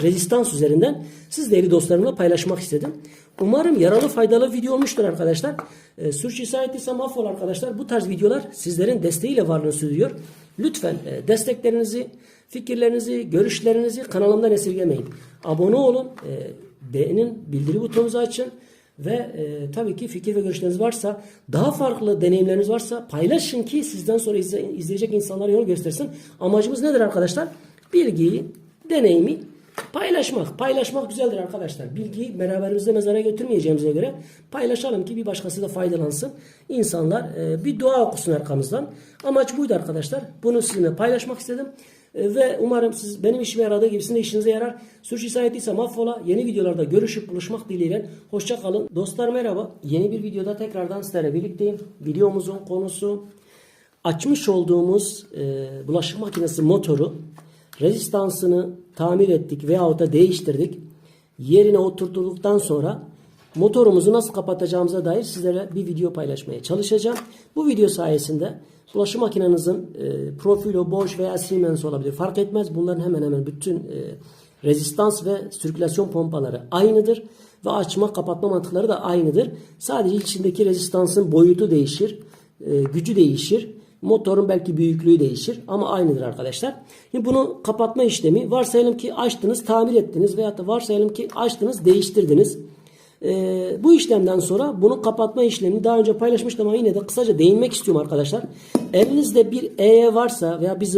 ancak rezistans üzerinden siz değerli dostlarımla paylaşmak istedim. Umarım yaralı faydalı video olmuştur arkadaşlar. E, sürçülisan ettiysem affola arkadaşlar. Bu tarz videolar sizlerin desteğiyle varlığını sürdürüyor. Lütfen e, desteklerinizi, fikirlerinizi, görüşlerinizi kanalımdan esirgemeyin. Abone olun, e, beğenin, bildiri butonunuzu açın. Ve e, tabii ki fikir ve görüşleriniz varsa, daha farklı deneyimleriniz varsa paylaşın ki sizden sonra izle- izleyecek insanlara yol göstersin. Amacımız nedir arkadaşlar? Bilgiyi, deneyimi paylaşmak. Paylaşmak güzeldir arkadaşlar. Bilgiyi beraberimizde mezara götürmeyeceğimize göre paylaşalım ki bir başkası da faydalansın. İnsanlar e, bir dua okusun arkamızdan. Amaç buydu arkadaşlar. Bunu sizinle paylaşmak istedim. E, Ve umarım siz benim işime yaradığı gibi sizin de işinize yarar. Sürçülisan ettiysem affola. Yeni videolarda görüşüp buluşmak dileğiyle. Hoşça kalın. Dostlar merhaba. Yeni bir videoda tekrardan sizlerle birlikteyim. Videomuzun konusu açmış olduğumuz e, bulaşık makinesi motoru rezistansını tamir ettik veyahut da değiştirdik. Yerine oturtulduktan sonra motorumuzu nasıl kapatacağımıza dair sizlere bir video paylaşmaya çalışacağım. Bu video sayesinde bulaşık makinenizin e, profilo Bosch veya Siemens olabilir. Fark etmez. Bunların hemen hemen bütün e, rezistans ve sirkülasyon pompaları aynıdır. Ve açma kapatma mantıkları da aynıdır. Sadece içindeki rezistansın boyutu değişir. e, gücü değişir. Motorun belki büyüklüğü değişir ama aynıdır arkadaşlar. Şimdi bunu kapatma işlemi varsayalım ki açtınız, tamir ettiniz veyahut da varsayalım ki açtınız, değiştirdiniz. Ee, bu işlemden sonra bunu kapatma işlemini daha önce paylaşmıştım ama yine de kısaca değinmek istiyorum arkadaşlar. Elinizde bir EE varsa veya bir